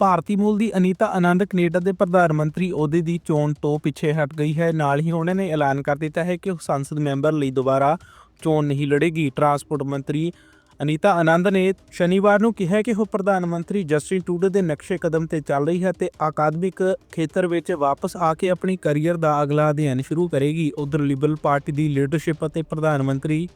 ਭਾਰਤੀ ਮੂਲ ਦੀ ਅਨੀਤਾ ਆਨੰਦ ਕੈਨੇਡਾ ਦੇ ਪ੍ਰਧਾਨ ਮੰਤਰੀ ਅਹੁਦੇ ਦੀ ਚੋਣ ਤੋਂ ਪਿੱਛੇ ਹਟ ਗਈ ਹੈ। ਨਾਲ ਹੀ ਉਹਨਾਂ ਨੇ ਐਲਾਨ ਕਰ ਦਿੱਤਾ ਹੈ ਕਿ ਉਹ ਸੰਸਦ ਮੈਂਬਰ ਲਈ ਦੁਬਾਰਾ ਚੋਣ ਨਹੀਂ ਲੜੇਗੀ। ਟਰਾਂਸਪੋਰਟ ਮੰਤਰੀ ਅਨੀਤਾ ਆਨੰਦ ਨੇ ਸ਼ਨੀਵਾਰ ਨੂੰ ਕਿਹਾ ਕਿ ਉਹ ਪ੍ਰਧਾਨ ਮੰਤਰੀ ਜਸਟਿਨ ਟੂਡੋ ਦੇ ਨਕਸ਼ੇ ਕਦਮ ਤੇ ਚੱਲ ਰਹੀ ਹੈ ਤੇ ਅਕਾਦਮਿਕ ਖੇਤਰ ਵਿੱਚ ਵਾਪਸ ਆ ਕੇ ਆਪਣੀ ਕੈਰੀਅਰ ਦਾ ਅਗਲਾ ਅਧਿਐਨ ਸ਼ੁਰੂ ਕਰੇਗੀ। ਉਧਰ ਲਿਬਰਲ ਪਾਰਟੀ ਦੀ ਲੀਡਰਸ਼ਿਪ ਅਤੇ ਪ੍ਰਧਾਨ ਮੰਤਰੀ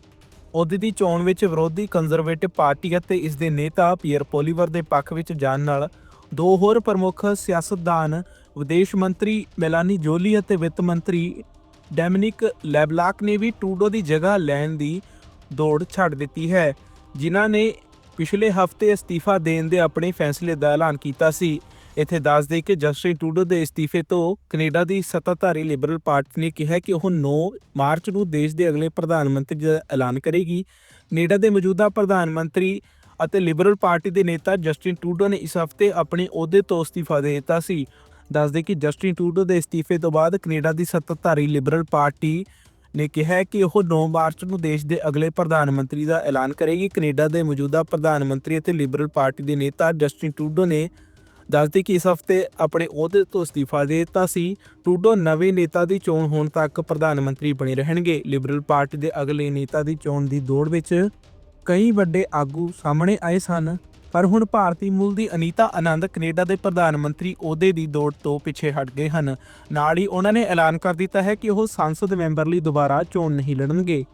ਅਹੁਦੇ ਦੀ ਚੋਣ ਵਿੱਚ ਵਿਰੋਧੀ ਕੰਜ਼ਰਵੇਟਿਵ ਪਾਰਟੀ ਅਤੇ ਇਸ ਦੇ ਨੇਤਾ ਪੀਅਰ ਪੋਲੀਵਰ ਦੇ ਪੱਖ ਵਿੱਚ ਜਾਣ ਨਾਲ ਦੋ ਹੋਰ ਪ੍ਰਮੁੱਖ ਸਿਆਸਤਦਾਨ, ਵਿਦੇਸ਼ ਮੰਤਰੀ ਮੈਲਾਨੀ ਜੋਲੀ ਅਤੇ ਵਿੱਤ ਮੰਤਰੀ ਡੈਮਿਨਿਕ ਲੈਬਲਾਕ ਨੇ ਵੀ ਟੂਡੋ ਦੀ ਜਗ੍ਹਾ ਲੈਣ ਦੀ ਦੌੜ ਛੱਡ ਦਿੱਤੀ ਹੈ, ਜਿਨ੍ਹਾਂ ਨੇ ਪਿਛਲੇ ਹਫ਼ਤੇ ਅਸਤੀਫਾ ਦੇਣ ਦੇ ਆਪਣੇ ਫੈਸਲੇ ਦਾ ਐਲਾਨ ਕੀਤਾ ਸੀ। ਇੱਥੇ ਦੱਸ ਦੇ ਕਿ ਜਸਟਿਨ ਟੂਡੋ ਦੇ ਅਸਤੀਫੇ ਤੋਂ ਕੈਨੇਡਾ ਦੀ ਸੱਤਾਧਾਰੀ ਲਿਬਰਲ ਪਾਰਟੀ ਨੇ ਕਿਹਾ ਕਿ ਉਹ 9 ਮਾਰਚ ਨੂੰ ਦੇਸ਼ ਦੇ ਅਗਲੇ ਪ੍ਰਧਾਨ ਮੰਤਰੀ ਦਾ ਐਲਾਨ ਕਰੇਗੀ। ਕੈਨੇਡਾ ਦੇ ਮੌਜੂਦਾ ਪ੍ਰਧਾਨ ਮੰਤਰੀ ਅਤੇ ਲਿਬਰਲ ਪਾਰਟੀ ਦੇ ਨੇਤਾ ਜਸਟਿਨ ਟੂਡੋ ਨੇ ਇਸ ਹਫ਼ਤੇ ਆਪਣੇ ਅਹੁਦੇ ਤੋਂ ਅਸਤੀਫਾ ਦੇ ਦਿੱਤਾ ਸੀ। ਦੱਸਦੇ ਕਿ ਜਸਟਿਨ ਟੂਡੋ ਦੇ ਅਸਤੀਫੇ ਤੋਂ ਬਾਅਦ ਕੈਨੇਡਾ ਦੀ ਸੱਤਾਧਾਰੀ ਲਿਬਰਲ ਪਾਰਟੀ ਨੇ ਕਿਹਾ ਕਿ ਉਹ 9 ਮਾਰਚ ਨੂੰ ਦੇਸ਼ ਦੇ ਅਗਲੇ ਪ੍ਰਧਾਨ ਮੰਤਰੀ ਦਾ ਐਲਾਨ ਕਰੇਗੀ। ਕੈਨੇਡਾ ਦੇ ਮੌਜੂਦਾ ਪ੍ਰਧਾਨ ਮੰਤਰੀ ਅਤੇ ਲਿਬਰਲ ਪਾਰਟੀ ਦੇ ਨੇਤਾ ਜਸਟਿਨ ਟੂਡੋ ਨੇ ਦੱਸਦੇ ਕਿ ਇਸ ਹਫ਼ਤੇ ਆਪਣੇ ਅਹੁਦੇ ਤੋਂ ਅਸਤੀਫਾ ਦੇ ਦਿੱਤਾ ਸੀ। ਟੂਡੋ ਨਵੇਂ ਨੇਤਾ ਦੀ ਚੋਣ ਹੋਣ ਤੱਕ ਪ੍ਰਧਾਨ ਮੰਤਰੀ ਬਣੇ ਰਹਿਣਗੇ। ਲਿਬਰਲ ਪਾਰਟੀ ਦੇ ਅਗਲੇ ਨੇਤਾ ਦੀ ਚੋਣ ਦੀ ਦੌੜ ਵਿੱਚ ਕਈ ਵੱਡੇ ਆਗੂ ਸਾਹਮਣੇ ਆਏ ਸਨ, ਪਰ ਹੁਣ ਭਾਰਤੀ ਮੂਲ ਦੀ ਅਨੀਤਾ ਆਨੰਦ ਕੈਨੇਡਾ ਦੇ ਪ੍ਰਧਾਨ ਮੰਤਰੀ ਅਹੁਦੇ ਦੀ ਦੌੜ ਤੋਂ ਪਿੱਛੇ ਹਟ ਗਏ ਹਨ। ਨਾਲ ਹੀ ਉਹਨਾਂ ਨੇ ਐਲਾਨ ਕਰ ਦਿੱਤਾ ਹੈ ਕਿ ਉਹ ਸੰਸਦ ਮੈਂਬਰ ਲਈ ਦੁਬਾਰਾ ਚੋਣ ਨਹੀਂ ਲੜਨਗੇ।